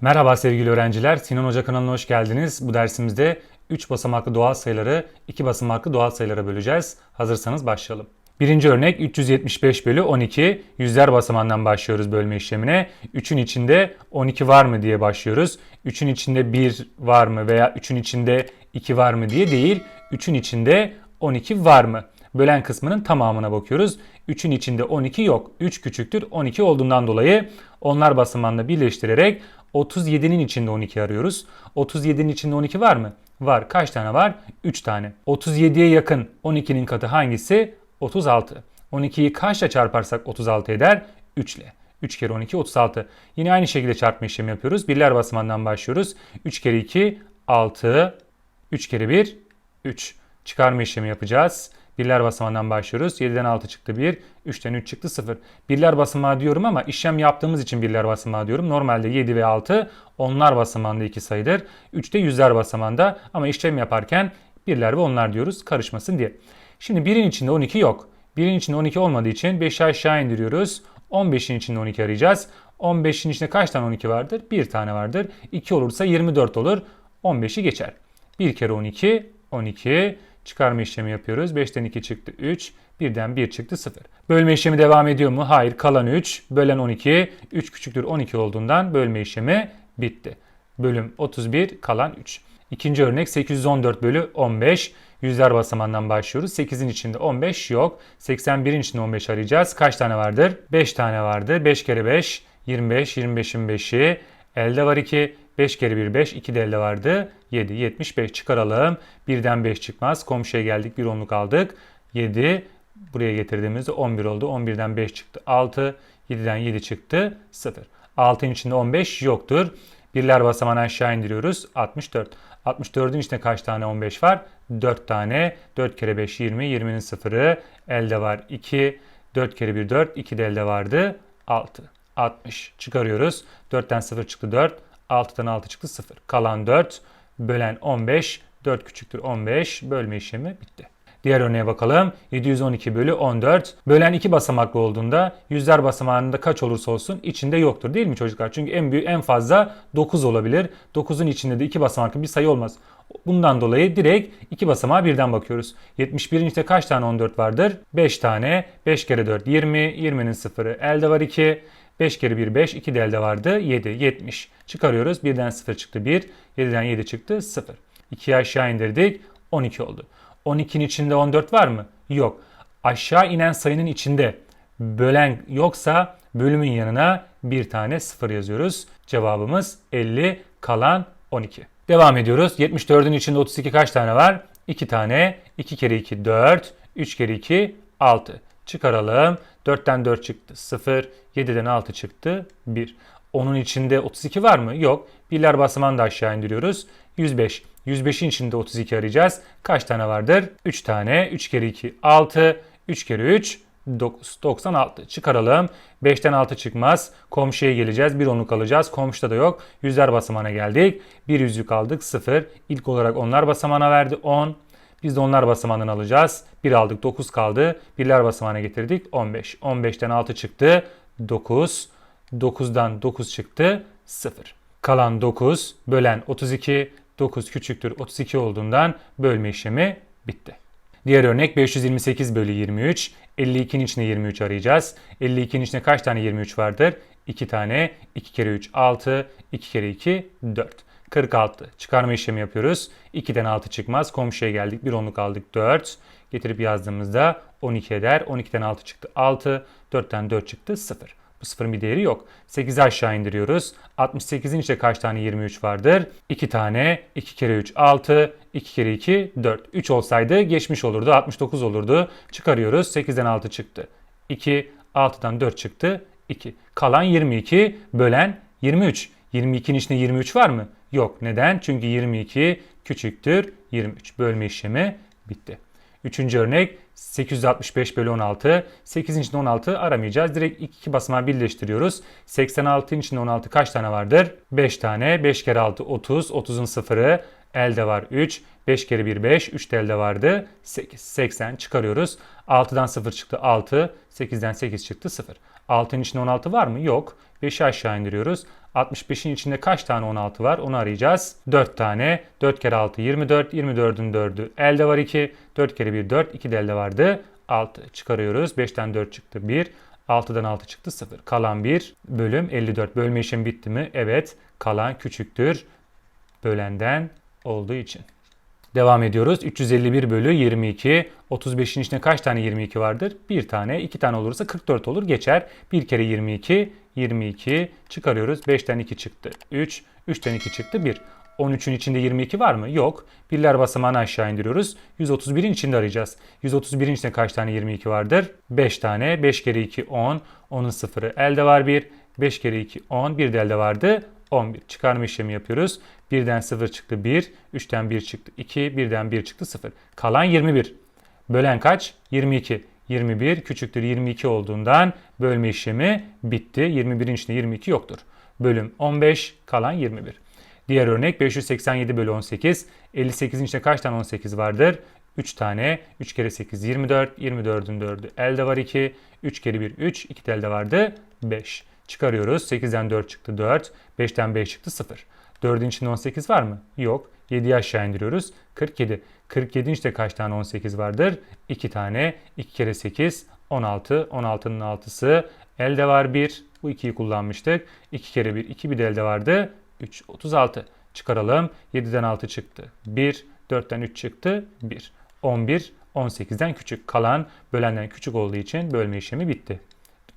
Merhaba sevgili öğrenciler. Sinan Hoca kanalına hoş geldiniz. Bu dersimizde 3 basamaklı doğal sayıları 2 basamaklı doğal sayılara böleceğiz. Hazırsanız başlayalım. Birinci örnek 375 bölü 12. Yüzler basamağından başlıyoruz bölme işlemine. 3'ün içinde 12 var mı diye başlıyoruz. 3'ün içinde 1 var mı veya 3'ün içinde 2 var mı diye değil. 3'ün içinde 12 var mı? Bölen kısmının tamamına bakıyoruz. 3'ün içinde 12 yok. 3 küçüktür 12 olduğundan dolayı onlar basamağında birleştirerek 37'nin içinde 12 arıyoruz. 37'nin içinde 12 var mı? Var. Kaç tane var? 3 tane. 37'ye yakın 12'nin katı hangisi? 36. 12'yi kaçla çarparsak 36 eder? 3 ile. 3 kere 12 36. Yine aynı şekilde çarpma işlemi yapıyoruz. Birler basamağından başlıyoruz. 3 kere 2 6. 3 kere 1 3. Çıkarma işlemi yapacağız. Birler basamağından başlıyoruz. 7'den 6 çıktı 1. 3'ten 3 çıktı 0. Birler basamağı diyorum ama işlem yaptığımız için birler basamağı diyorum. Normalde 7 ve 6 onlar basamağında iki sayıdır. 3 de yüzler basamağında ama işlem yaparken birler ve onlar diyoruz karışmasın diye. Şimdi birin içinde 12 yok. Birin içinde 12 olmadığı için 5'i aşağı indiriyoruz. 15'in içinde 12 arayacağız. 15'in içinde kaç tane 12 vardır? Bir tane vardır. 2 olursa 24 olur. 15'i geçer. 1 kere 12, 12. Çıkarma işlemi yapıyoruz. 5'ten 2 çıktı 3. 1'den 1 çıktı 0. Bölme işlemi devam ediyor mu? Hayır. Kalan 3. Bölen 12. 3 küçüktür 12 olduğundan bölme işlemi bitti. Bölüm 31 kalan 3. İkinci örnek 814 bölü 15. Yüzler basamağından başlıyoruz. 8'in içinde 15 yok. 81'in içinde 15 arayacağız. Kaç tane vardır? 5 tane vardır. 5 kere 5 25. 25'in 5'i. Elde var 2. 5 kere 1 5. 2 de elde vardı. 7. 75 çıkaralım. 1'den 5 çıkmaz. Komşuya geldik. Bir onluk aldık. 7. Buraya getirdiğimizde 11 oldu. 11'den 5 çıktı. 6. 7'den 7 çıktı. 0. 6'ın içinde 15 yoktur. Birler basamağını aşağı indiriyoruz. 64. 64'ün içinde kaç tane 15 var? 4 tane. 4 kere 5 20. 20'nin sıfırı. Elde var 2. 4 kere 1 4. 2 de elde vardı. 6. 60. Çıkarıyoruz. 4'ten 0 çıktı 4. 6'dan 6 çıktı 0. Kalan 4. Bölen 15. 4 küçüktür 15. Bölme işlemi bitti. Diğer örneğe bakalım. 712 bölü 14. Bölen iki basamaklı olduğunda yüzler basamağında kaç olursa olsun içinde yoktur değil mi çocuklar? Çünkü en büyük en fazla 9 olabilir. 9'un içinde de iki basamaklı bir sayı olmaz. Bundan dolayı direkt iki basamağa birden bakıyoruz. 71'in içinde kaç tane 14 vardır? 5 tane. 5 kere 4 20. 20'nin sıfırı elde var 2. 5 kere 1 5. 2 de elde vardı. 7. 70. Çıkarıyoruz. 1'den 0 çıktı 1. 7'den 7 çıktı 0. 2'yi aşağı indirdik. 12 oldu. 12'nin içinde 14 var mı? Yok. Aşağı inen sayının içinde bölen yoksa bölümün yanına bir tane 0 yazıyoruz. Cevabımız 50 kalan 12. Devam ediyoruz. 74'ün içinde 32 kaç tane var? 2 tane. 2 kere 2 4. 3 kere 2 6. Çıkaralım. 4'ten 4 çıktı 0. 7'den 6 çıktı 1. Onun içinde 32 var mı? Yok. Birler basamağını da aşağı indiriyoruz. 105. 105'in içinde 32 arayacağız. Kaç tane vardır? 3 tane. 3 kere 2 6. 3 kere 3 9. 96. Çıkaralım. 5'ten 6 çıkmaz. Komşuya geleceğiz. Bir onluk alacağız. Komşuda da yok. Yüzler basamağına geldik. Bir yüzlük aldık. 0. İlk olarak onlar basamağına verdi. 10. Biz de onlar basamağından alacağız. 1 aldık 9 kaldı. Birler basamağına getirdik 15. 15'ten 6 çıktı 9. 9'dan 9 çıktı 0. Kalan 9 bölen 32. 9 küçüktür 32 olduğundan bölme işlemi bitti. Diğer örnek 528 bölü 23. 52'nin içinde 23 arayacağız. 52'nin içinde kaç tane 23 vardır? 2 tane. 2 kere 3 6. 2 kere 2 4. 46. Çıkarma işlemi yapıyoruz. 2'den 6 çıkmaz. Komşuya geldik. Bir onluk aldık 4. Getirip yazdığımızda 12 eder. 12'den 6 çıktı 6. 4'ten 4 çıktı 0. Bu sıfırın bir değeri yok. 8'i aşağı indiriyoruz. 68'in içinde kaç tane 23 vardır? 2 tane. 2 kere 3 6. 2 kere 2 4. 3 olsaydı geçmiş olurdu. 69 olurdu. Çıkarıyoruz. 8'den 6 çıktı. 2. 6'dan 4 çıktı. 2. Kalan 22 bölen 23. 22'nin içinde 23 var mı? Yok. Neden? Çünkü 22 küçüktür 23. Bölme işlemi bitti. Üçüncü örnek 865 bölü 16. 8'in içinde 16 aramayacağız. Direkt iki basamağı birleştiriyoruz. 86'ın içinde 16 kaç tane vardır? 5 tane. 5 kere 6 30. 30'un sıfırı elde var 3. 5 kere 1 5. 3 de elde vardı 8. 80 çıkarıyoruz. 6'dan 0 çıktı 6. 8'den 8 çıktı 0. 6'nın içinde 16 var mı? Yok. 5'i aşağı indiriyoruz. 65'in içinde kaç tane 16 var onu arayacağız. 4 tane. 4 kere 6 24. 24'ün 4'ü elde var 2. 4 kere 1 4. 2 de elde vardı. 6 çıkarıyoruz. 5'ten 4 çıktı 1. 6'dan 6 çıktı 0. Kalan 1 bölüm 54. Bölme işlemi bitti mi? Evet. Kalan küçüktür. Bölenden olduğu için. Devam ediyoruz. 351 bölü 22. 35'in içinde kaç tane 22 vardır? Bir tane. 2 tane olursa 44 olur. Geçer. 1 kere 22. 22 çıkarıyoruz. 5'ten 2 çıktı. 3. 3'ten 2 çıktı. 1. 13'ün içinde 22 var mı? Yok. Birler basamağını aşağı indiriyoruz. 131'in içinde arayacağız. 131'in içinde kaç tane 22 vardır? 5 tane. 5 kere 2 10. 10'un sıfırı elde var 1. 5 kere 2 10. Bir de elde vardı. 11. Çıkarma işlemi yapıyoruz. 1'den 0 çıktı 1. 3'ten 1 çıktı 2. 1'den 1 çıktı 0. Kalan 21. Bölen kaç? 22. 21 küçüktür 22 olduğundan bölme işlemi bitti. 21'in içinde 22 yoktur. Bölüm 15 kalan 21. Diğer örnek 587 bölü 18. 58'in içinde kaç tane 18 vardır? 3 tane. 3 kere 8 24. 24'ün 4'ü elde var 2. 3 kere 1 3. 2 de elde vardı 5. Çıkarıyoruz. 8'den 4 çıktı 4. 5'ten 5 çıktı 0. 4'ün içinde 18 var mı? Yok. 7'yi aşağı indiriyoruz. 47. 47'in içinde kaç tane 18 vardır? 2 tane. 2 kere 8 16. 16'nın 6'sı. Elde var 1. Bu 2'yi kullanmıştık. 2 kere 1 2 bir de elde vardı. 3 36. Çıkaralım. 7'den 6 çıktı. 1. 4'ten 3 çıktı. 1. 11. 18'den küçük. Kalan bölenden küçük olduğu için bölme işlemi bitti.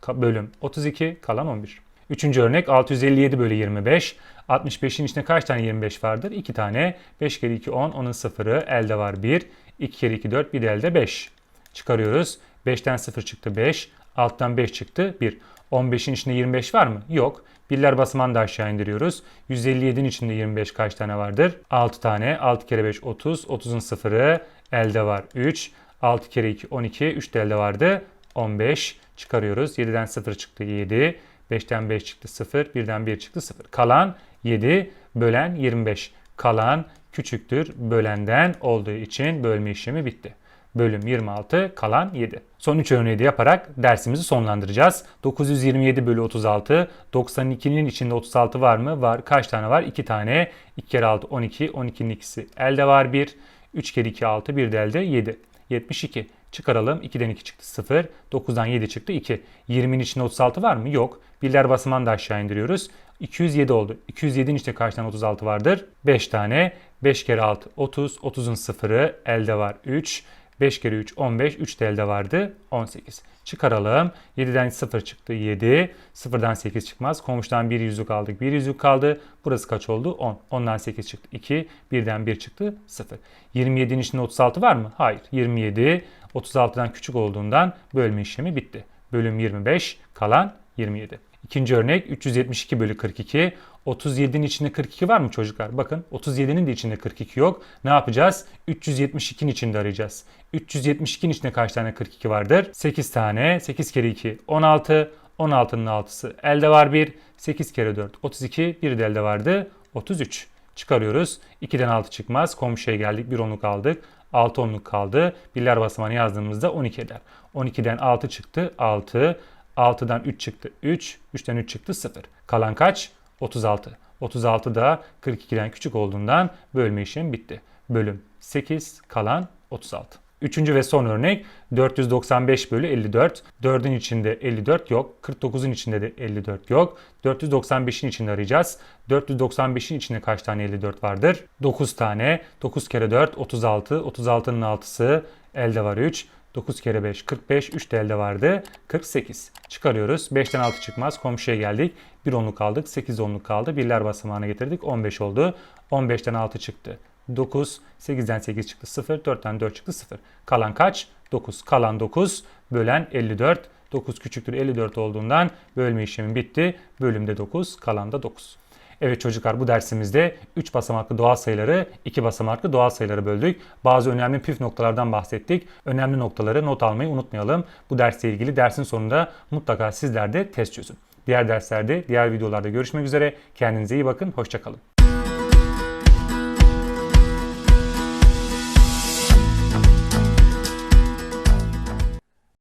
Ka- Bölüm 32. Kalan 11. Üçüncü örnek 657 bölü 25. 65'in içinde kaç tane 25 vardır? 2 tane. 5 kere 2 10. Onun sıfırı elde var 1. 2 kere 2 4. Bir de elde 5. Çıkarıyoruz. 5'ten 0 çıktı 5. Alttan 5 çıktı 1. 15'in içinde 25 var mı? Yok. Birler basamağını da aşağı indiriyoruz. 157'nin içinde 25 kaç tane vardır? 6 tane. 6 kere 5 30. 30'un sıfırı elde var 3. 6 kere 2 12. 3 de elde vardı 15. Çıkarıyoruz. 7'den 0 çıktı 7. 5'ten 5 çıktı 0. 1'den 1 çıktı 0. Kalan 7 bölen 25. Kalan küçüktür bölenden olduğu için bölme işlemi bitti. Bölüm 26 kalan 7. Son 3 örneği de yaparak dersimizi sonlandıracağız. 927 bölü 36. 92'nin içinde 36 var mı? Var. Kaç tane var? 2 tane. 2 kere 6 12. 12'nin ikisi elde var 1. 3 kere 2 6. 1 de elde 7. 72. Çıkaralım. 2'den 2 çıktı 0. 9'dan 7 çıktı 2. 20'nin içinde 36 var mı? Yok. Birler basamağını da aşağı indiriyoruz. 207 oldu. 207'nin içinde kaç tane 36 vardır? 5 tane. 5 kere 6 30. 30'un sıfırı elde var 3. 5 kere 3 15. 3 de elde vardı 18. Çıkaralım. 7'den 0 çıktı 7. 0'dan 8 çıkmaz. Komşudan 1 yüzük aldık. 1 yüzük kaldı. Burası kaç oldu? 10. 10'dan 8 çıktı 2. 1'den 1 çıktı 0. 27'nin içinde 36 var mı? Hayır. 27 36'dan küçük olduğundan bölme işlemi bitti. Bölüm 25 kalan 27. İkinci örnek 372 bölü 42. 37'nin içinde 42 var mı çocuklar? Bakın 37'nin de içinde 42 yok. Ne yapacağız? 372'nin içinde arayacağız. 372'nin içinde kaç tane 42 vardır? 8 tane. 8 kere 2 16. 16'nın 6'sı elde var 1. 8 kere 4 32. Bir de elde vardı 33. Çıkarıyoruz. 2'den 6 çıkmaz. Komşuya geldik. Bir onluk aldık. 6 onluk kaldı. Birler basamağını yazdığımızda 12 eder. 12'den 6 çıktı 6. 6'dan 3 çıktı 3. 3'ten 3 çıktı 0. Kalan kaç? 36. 36 da 42'den küçük olduğundan bölme işlemi bitti. Bölüm 8 kalan 36. Üçüncü ve son örnek 495 bölü 54. 4'ün içinde 54 yok. 49'un içinde de 54 yok. 495'in içinde arayacağız. 495'in içinde kaç tane 54 vardır? 9 tane. 9 kere 4 36. 36'nın 6'sı elde var 3. 9 kere 5 45. 3 de elde vardı. 48. Çıkarıyoruz. 5'ten 6 çıkmaz. Komşuya geldik. 1 onluk aldık. 8 onluk kaldı. Birler basamağına getirdik. 15 oldu. 15'ten 6 çıktı. 9. 8'den 8 çıktı 0. 4'ten 4 çıktı 0. Kalan kaç? 9. Kalan 9 bölen 54. 9 küçüktür 54 olduğundan bölme işlemi bitti. Bölümde 9, kalan da 9. Evet çocuklar bu dersimizde 3 basamaklı doğal sayıları 2 basamaklı doğal sayıları böldük. Bazı önemli püf noktalardan bahsettik. Önemli noktaları not almayı unutmayalım. Bu dersle ilgili dersin sonunda mutlaka sizler de test çözün. Diğer derslerde, diğer videolarda görüşmek üzere. Kendinize iyi bakın, hoşçakalın.